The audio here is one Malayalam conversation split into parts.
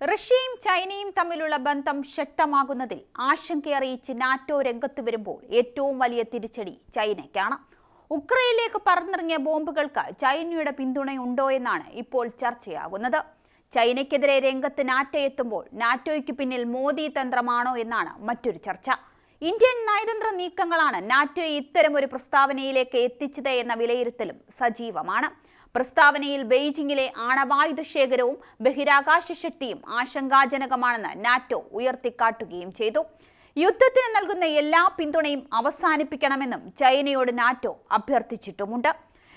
റഷ്യയും ചൈനയും തമ്മിലുള്ള ബന്ധം ശക്തമാകുന്നതിൽ ആശങ്കയറിയിച്ച് നാറ്റോ രംഗത്ത് വരുമ്പോൾ ഏറ്റവും വലിയ തിരിച്ചടി ചൈനയ്ക്കാണ്. ഉക്രൈനിലേക്ക് പറന്നിറങ്ങിയ ബോംബുകൾക്ക് ചൈനയുടെ പിന്തുണയുണ്ടോ എന്നാണ് ഇപ്പോൾ ചർച്ചയാകുന്നത്. ചൈനയ്ക്കെതിരെ രംഗത്ത് നാറ്റോ എത്തുമ്പോൾ നാറ്റോയ്ക്ക് പിന്നിൽ മോദി തന്ത്രമാണോ എന്നാണ് മറ്റൊരു ചർച്ച. ഇന്ത്യൻ നയതന്ത്ര നീക്കങ്ങളാണ് നാറ്റോയെ ഒരു പ്രസ്താവനയിലേക്ക് എത്തിച്ചത് എന്ന വിലയിരുത്തലും സജീവമാണ്. പ്രസ്താവനയിൽ ബെയ്ജിംഗിലെ ആണവായുധ ശേഖരവും ബഹിരാകാശ ശക്തിയും ആശങ്കാജനകമാണെന്ന് നാറ്റോ ഉയർത്തിക്കാട്ടുകയും ചെയ്തു. യുദ്ധത്തിന് നൽകുന്ന എല്ലാ പിന്തുണയും അവസാനിപ്പിക്കണമെന്നും ചൈനയോട് നാറ്റോ അഭ്യർത്ഥിച്ചിട്ടുമുണ്ട്.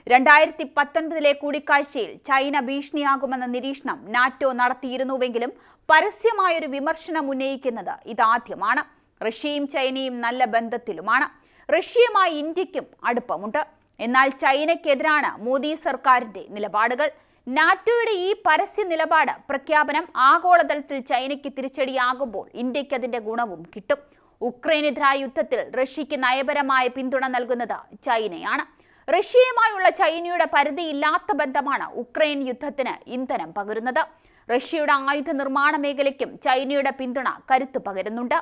രണ്ടായിരത്തി പത്തൊൻപതിലെ കൂടിക്കാഴ്ചയിൽ ചൈന ഭീഷണിയാകുമെന്ന നിരീക്ഷണം നാറ്റോ നടത്തിയിരുന്നുവെങ്കിലും പരസ്യമായൊരു വിമർശനം ഉന്നയിക്കുന്നത് ഇതാദ്യമാണ്. റഷ്യയും ചൈനയും നല്ല ബന്ധത്തിലുമാണ്. റഷ്യയുമായി ഇന്ത്യക്കും അടുപ്പമുണ്ട്. എന്നാൽ ചൈനയ്ക്കെതിരാണ് മോദി സർക്കാരിന്റെ നിലപാടുകൾ. നാറ്റോയുടെ ഈ പരസ്യ നിലപാട് പ്രഖ്യാപനം ആഗോളതലത്തിൽ ചൈനയ്ക്ക് തിരിച്ചടിയാകുമ്പോൾ ഇന്ത്യയ്ക്ക് അതിന്റെ ഗുണവും കിട്ടും. ഉക്രൈനെതിരായ യുദ്ധത്തിൽ റഷ്യയ്ക്ക് നയപരമായ പിന്തുണ നൽകുന്നത് ചൈനയാണ്. റഷ്യയുമായുള്ള ചൈനയുടെ പരിധിയില്ലാത്ത ബന്ധമാണ് ഉക്രൈൻ യുദ്ധത്തിന് ഇന്ധനം പകരുന്നത്. റഷ്യയുടെ ആയുധ നിർമ്മാണ മേഖലയ്ക്കും ചൈനയുടെ പിന്തുണ കരുത്തു പകരുന്നുണ്ട്.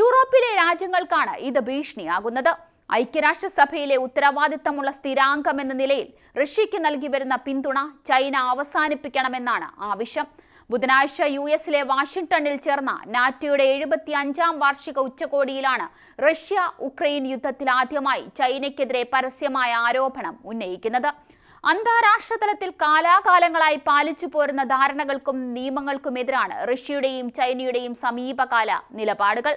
യൂറോപ്പിലെ രാജ്യങ്ങൾക്കാണ് ഇത് ഭീഷണിയാകുന്നത്. ഐക്യരാഷ്ട്രസഭയിലെ ഉത്തരവാദിത്തമുള്ള സ്ഥിരാംഗം എന്ന നിലയിൽ റഷ്യയ്ക്ക് നൽകി വരുന്ന പിന്തുണ ചൈന അവസാനിപ്പിക്കണമെന്നാണ് ആവശ്യം. ബുധനാഴ്ച യു എസിലെ വാഷിംഗ്ടണിൽ ചേർന്ന നാറ്റോയുടെ എഴുപത്തി അഞ്ചാം വാർഷിക ഉച്ചകോടിയിലാണ് റഷ്യ ഉക്രൈൻ യുദ്ധത്തിൽ ആദ്യമായി ചൈനയ്ക്കെതിരെ പരസ്യമായ ആരോപണം ഉന്നയിക്കുന്നത്. അന്താരാഷ്ട്ര തലത്തിൽ കാലാകാലങ്ങളായി പാലിച്ചു പോരുന്ന ധാരണകൾക്കും നിയമങ്ങൾക്കുമെതിരാണ് റഷ്യയുടെയും ചൈനയുടെയും സമീപകാല നിലപാടുകൾ.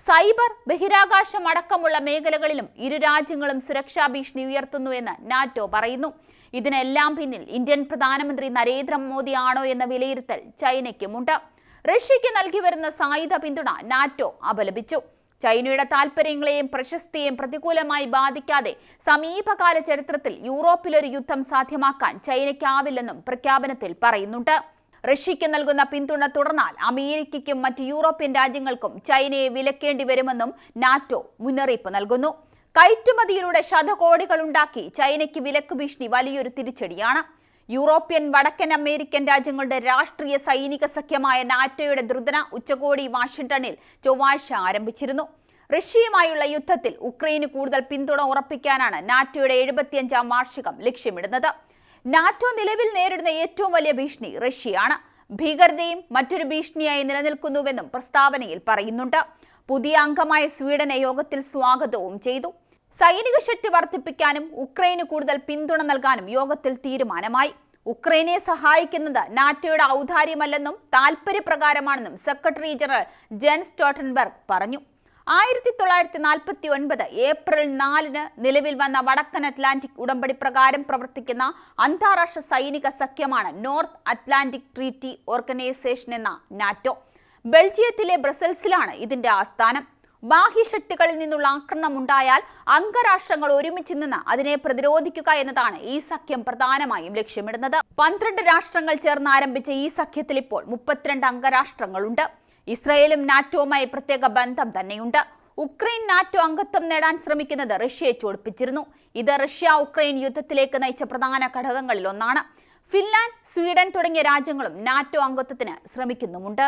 സൈബർ ബഹിരാകാശം അടക്കമുള്ള മേഖലകളിലും ഇരു രാജ്യങ്ങളും സുരക്ഷാ ഭീഷണി ഉയർത്തുന്നുവെന്ന് നാറ്റോ പറയുന്നു. ഇതിനെല്ലാം പിന്നിൽ ഇന്ത്യൻ പ്രധാനമന്ത്രി നരേന്ദ്രമോദി ആണോ എന്ന വിലയിരുത്തൽ ചൈനയ്ക്കുമുണ്ട്. റഷ്യയ്ക്ക് നൽകി വരുന്ന സായുധ പിന്തുണ നാറ്റോ അപലപിച്ചു. ചൈനയുടെ താൽപ്പര്യങ്ങളെയും പ്രശസ്തിയെയും പ്രതികൂലമായി ബാധിക്കാതെ സമീപകാല ചരിത്രത്തിൽ യൂറോപ്പിലൊരു യുദ്ധം സാധ്യമാക്കാൻ ചൈനയ്ക്കാവില്ലെന്നും പ്രഖ്യാപനത്തിൽ പറയുന്നുണ്ട്. റഷ്യയ്ക്ക് നൽകുന്ന പിന്തുണ തുടർന്നാൽ അമേരിക്കയ്ക്കും മറ്റ് യൂറോപ്യൻ രാജ്യങ്ങൾക്കും ചൈനയെ വിലക്കേണ്ടി വരുമെന്നും നാറ്റോ മുന്നറിയിപ്പ് നൽകുന്നു. കയറ്റുമതിയിലൂടെ ശതകോടികൾ ഉണ്ടാക്കി ചൈനയ്ക്ക് വിലക്ക് ഭീഷണി വലിയൊരു തിരിച്ചടിയാണ്. യൂറോപ്യൻ വടക്കൻ അമേരിക്കൻ രാജ്യങ്ങളുടെ രാഷ്ട്രീയ സൈനിക സഖ്യമായ നാറ്റോയുടെ ദ്രുതന ഉച്ചകോടി വാഷിംഗ്ടണിൽ ചൊവ്വാഴ്ച ആരംഭിച്ചിരുന്നു. റഷ്യയുമായുള്ള യുദ്ധത്തിൽ ഉക്രൈന് കൂടുതൽ പിന്തുണ ഉറപ്പിക്കാനാണ് നാറ്റോയുടെ എഴുപത്തിയഞ്ചാം വാർഷികം ലക്ഷ്യമിടുന്നത്. നാറ്റോ നിലവിൽ നേരിടുന്ന ഏറ്റവും വലിയ ഭീഷണി റഷ്യയാണ്. ഭീകരതയും മറ്റൊരു ഭീഷണിയായി നിലനിൽക്കുന്നുവെന്നും പ്രസ്താവനയിൽ പറയുന്നുണ്ട്. പുതിയ അംഗമായ സ്വീഡനെ യോഗത്തിൽ സ്വാഗതവും ചെയ്തു. സൈനിക ശക്തി വർദ്ധിപ്പിക്കാനും ഉക്രൈന് കൂടുതൽ പിന്തുണ നൽകാനും യോഗത്തിൽ തീരുമാനമായി. ഉക്രൈനെ സഹായിക്കുന്നത് നാറ്റോയുടെ ഔദാര്യമല്ലെന്നും താൽപര്യപ്രകാരമാണെന്നും സെക്രട്ടറി ജനറൽ ജെൻസ് ടോട്ടൻബർഗ് പറഞ്ഞു. ആയിരത്തി തൊള്ളായിരത്തി നാൽപ്പത്തി ഒൻപത് ഏപ്രിൽ നാലിന് നിലവിൽ വന്ന വടക്കൻ അറ്റ്ലാന്റിക് ഉടമ്പടി പ്രകാരം പ്രവർത്തിക്കുന്ന അന്താരാഷ്ട്ര സൈനിക സഖ്യമാണ് നോർത്ത് അറ്റ്ലാന്റിക് ട്രീറ്റി ഓർഗനൈസേഷൻ എന്ന നാറ്റോ. ബെൽജിയത്തിലെ ബ്രസൽസിലാണ് ഇതിന്റെ ആസ്ഥാനം. ബാഹ്യശക്തികളിൽ നിന്നുള്ള ആക്രമണം ഉണ്ടായാൽ അംഗരാഷ്ട്രങ്ങൾ ഒരുമിച്ച് നിന്ന് അതിനെ പ്രതിരോധിക്കുക എന്നതാണ് ഈ സഖ്യം പ്രധാനമായും ലക്ഷ്യമിടുന്നത്. പന്ത്രണ്ട് രാഷ്ട്രങ്ങൾ ചേർന്ന് ആരംഭിച്ച ഈ സഖ്യത്തിൽ ഇപ്പോൾ മുപ്പത്തിരണ്ട് അംഗരാഷ്ട്രങ്ങളുണ്ട്. ഇസ്രയേലും നാറ്റോവുമായി പ്രത്യേക ബന്ധം തന്നെയുണ്ട്. ഉക്രൈൻ നാറ്റോ അംഗത്വം നേടാൻ ശ്രമിക്കുന്നത് റഷ്യയെ ചൊടിപ്പിച്ചിരുന്നു. ഇത് റഷ്യ ഉക്രൈൻ യുദ്ധത്തിലേക്ക് നയിച്ച പ്രധാന ഘടകങ്ങളിൽ ഒന്നാണ്. ഫിൻലാൻഡ് സ്വീഡൻ തുടങ്ങിയ രാജ്യങ്ങളും നാറ്റോ അംഗത്വത്തിന് ശ്രമിക്കുന്നുമുണ്ട്.